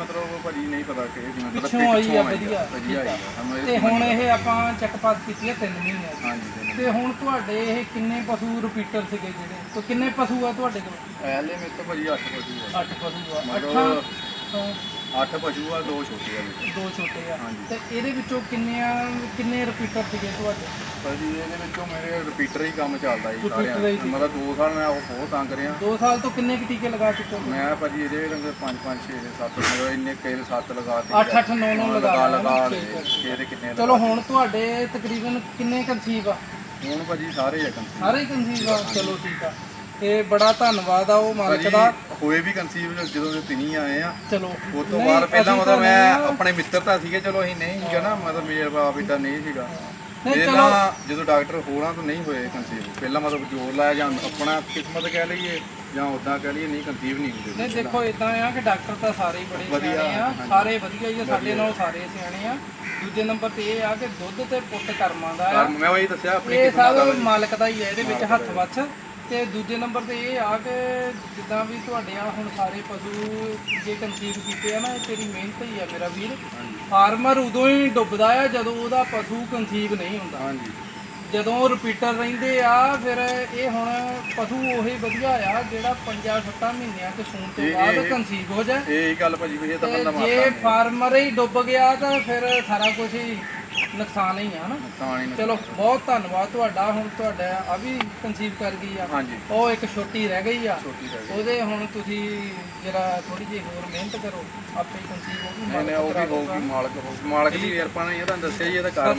ਮਤਲਬ ਭਾਜੀ ਨਹੀਂ ਪਤਾ ਕਿ ਮਤਲਬ ਪਿੱਛੋਂ ਆਈ ਆ ਵਧੀਆ। ਆਈ ਆ। ਤੇ ਹੁਣ ਇਹ ਆਪਾਂ ਚੈੱਕ ਪਾਸ ਕੀਤੀ ਹੈ 3 ਮਹੀਨਿਆਂ ਦੀ ਹਾਂਜੀ ਤੇ ਹੁਣ ਤੁਹਾਡੇ ਇਹ ਕਿੰਨੇ ਪਸ਼ੂ ਰਿਪੀਟਰ ਸੀਗੇ ਜਿਹੜੇ? ਤੇ ਕਿੰਨੇ ਪਸ਼ੂ ਆ ਤੁਹਾਡੇ ਕੋਲ? ਪਹਿਲੇ ਮੇਰੇ ਤੋਂ ਭਾਜੀ 8 ਪਸ਼ੂ ਆ। 8 ਪਸ਼ੂ ਆ। ਮਤਲਬ- ਅੱਠਾਂ ਤੋਂ 8 ਪਸ਼ੂ ਆ ਦੋ ਛੋਟੇ ਆ ਵਿੱਚ ਦੋ ਛੋਟੇ ਆ। ਹਾਂਜੀ। ਤੇ ਇਹਦੇ ਵਿੱਚੋਂ ਕਿੰਨਿਆਂ ਕਿੰਨੇ ਰਿਪੀਟਰ ਸੀਗੇ ਤੁਹਾਡੇ? ਭਾਜੀ ਇਹਦੇ ਵਿੱਚੋਂ ਮੇਰੇ ਰਿਪੀਟਰ ਹੀ ਕੰਮ ਚੱਲਦਾ ਜੀ Repeater ਸਾਰਿਆਂ ਹੀ ਦਾ। ਸੀ। ਮਤਲਬ 2 ਸਾਲ ਮੈਂ ਉਹ ਬਹੁਤ ਤੰਗ ਰਿਹਾ। 2 ਸਾਲ ਤੋਂ ਕਿੰਨੇ ਕੁ ਟੀਕੇ ਲਗਾ ਚੁੱਕੇ ਹੋ? ਮੈਂ ਭਾਜੀ ਇਹਦੇ ਰੰਗ 5 5 6 7 ਮਤਲਬ ਇੰਨੇ ਕਈ 7 ਲਗਾ ਦਿੱਤੇ। ਅੱਠ, ਅੱਠ, ਨੌ, ਨੌ ਲਗਾ ਲਗਾ ਲਏ ਲਗਾ ਲਏ। ਠੀਕ ਹੈ। ਛੇ ਦੇ ਕਿੰਨੇ ਚਲੋ ਲਗਾ ਹੁਣ ਤੁਹਾਡੇ ਤਕਰੀਬਨ ਕਿੰਨੇ ਕਨਸੀਵ ਆ? ਲਏ। ਹੁਣ ਭਾਜੀ ਸਾਰੇ ਆ ਕੰਸੀਵ ਸਾਰੇ ਕਨਸੀਵ ਆ? ਚਲੋ ਠੀਕ ਆ। ਤੇ ਬੜਾ ਧੰਨਵਾਦ ਆ ਉਹ ਮਾਲਕ ਦਾ। ਹੋਏ ਵੀ ਕੰਸੀਵ ਜਦੋਂ ਦੇ ਤਿਨੀ ਆਏ ਆ ਚਲੋ। ਉਸ ਤੋਂ ਬਾਅਦ ਪਹਿਲਾਂ ਤਾਂ ਮੈਂ ਆਪਣੇ ਮਿੱਤਰ ਤਾਂ ਸੀਗੇ ਚਲੋ ਅਸੀਂ ਨਹੀਂ ਸੀਗਾ ਨਾ ਮਤਲਬ ਮੇਰੇ ਬਾਪ ਇਦਾਂ ਨਹੀਂ ਸੀਗਾ। ਨਾ ਜਦੋਂ ਡਾਕਟਰ ਹੋਰਾਂ ਤੋਂ ਨਹੀਂ ਹੋਏ ਕੰਸੀਵ ਪਹਿਲਾਂ ਮਤਲਬ ਜ਼ੋਰ ਲਾਇਆ ਜਾਂ ਆਪਣਾ ਕਿਸਮਤ ਕਹਿ ਲਈਏ ਜਾਂ ਉਦਾਂ ਕਹਿ ਲਈਏ ਨਹੀਂ ਕੰਸੀਵ ਨਹੀਂ ਹੁੰਦੇ ਨਹੀਂ ਦੇਖੋ ਇਦਾਂ ਆ ਕਿ ਡਾਕਟਰ ਤਾਂ ਸਾਰੇ ਹੀ ਬੜੇ ਵਧੀਆ, ਸਿਆਣੇ ਆ। ਸਾਰੇ ਵਧੀਆ ਹੀ ਆ ਸਾਡੇ ਨਾਲ ਸਾਰੇ ਸਿਆਣੇ ਆ। ਦੂਜੇ ਨੰਬਰ ਤੇ ਇਹ ਆ ਕਿ ਦੁੱਧ ਤੇ ਪੁੱਟ ਕਰਮਾਂ ਦਾ ਆ। ਮੈਂ ਉਹੀ ਦੱਸਿਆ ਆਪਣੀ ਕਿਸਮਤ ਦਾ ਮਾਲਕ ਦਾ ਹੀ ਹੈ ਇਹਦੇ ਵਿੱਚ ਹੱਥ ਵੱਸ। ਤੇ ਦੂਜੇ ਨੰਬਰ ਤੇ ਇਹ ਆ ਕਿ ਜਿੱਦਾਂ ਵੀ ਤੁਹਾਡੇ ਆ ਹੁਣ ਸਾਰੇ ਪਸ਼ੂ ਜੇ ਕਨਸੀਵ ਕੀਤੇ ਆ ਨਾ ਇਹ ਤੇਰੀ ਮਿਹਨਤ ਹੀ ਆ ਮੇਰਾ ਵੀਰ। ਫਾਰਮਰ ਉਦੋਂ ਹੀ ਡੁੱਬਦਾ ਆ ਜਦੋਂ ਉਹਦਾ ਪਸ਼ੂ ਕਨਸੀਵ ਨਹੀਂ ਹੁੰਦਾ। ਹਾਂਜੀ। ਜਦੋਂ ਰਿਪੀਟਰ ਰਹਿੰਦੇ ਆ ਫਿਰ ਇਹ ਹੁਣ ਪਸ਼ੂ ਉਹੀ ਵਧੀਆ ਆ ਜਿਹੜਾ 5-7 ਮਹੀਨਿਆਂ ਤੇ ਸੂਣ ਤੋਂ ਬਾਅਦ ਕਨਸੀਵ ਹੋ ਜਾਏ। ਇਹ ਗੱਲ ਭਾਜੀ ਵੀ ਇਹ ਤਾਂ ਬੰਦਾ ਜੇ ਮਾਰਦਾ ਫਾਰਮਰ ਹੀ ਡੁੱਬ ਗਿਆ ਤਾਂ ਫਿਰ ਸਾਰਾ ਕੁਝ ਹੀ ਨੁਕਸਾਨ ਹੀ ਆ ਹਨਾ? ਨੁਕਸਾਨ ਹੀ ਚਲੋ ਬਹੁਤ ਧੰਨਵਾਦ ਤੁਹਾਡਾ। ਹੁਣ ਤੁਹਾਡਾ ਆ ਵੀ ਕਨਸੀਵ ਕਰ ਗਈ ਆ। ਹਾਂਜੀ। ਉਹ ਇੱਕ ਛੋਟੀ ਰਹਿ ਗਈ ਆ। ਛੋਟੀ ਰਹਿ ਗਈ। ਉਹਦੇ ਹੁਣ ਤੁਸੀਂ ਜਰਾ ਥੋੜੀ ਜਿਹੀ ਹੋਰ ਮਿਹਨਤ ਕਰੋ। ਆਪੇ ਕਨਸੀਵ ਉਹ ਵੀ ਨਹੀਂ ਨਹੀਂ ਉਹ ਵੀ ਹੋਊਗੀ ਮਾਲਕ ਹੋਊਗੀ। ਮਾਲਕ ਦੀ ਕਿਰਪਾ ਨਾਲ ਹੀ ਇਹ ਤੁਹਾਨੂੰ ਦੱਸਿਆ ਜੀ ਇਹਦਾ ਕਾਰਨ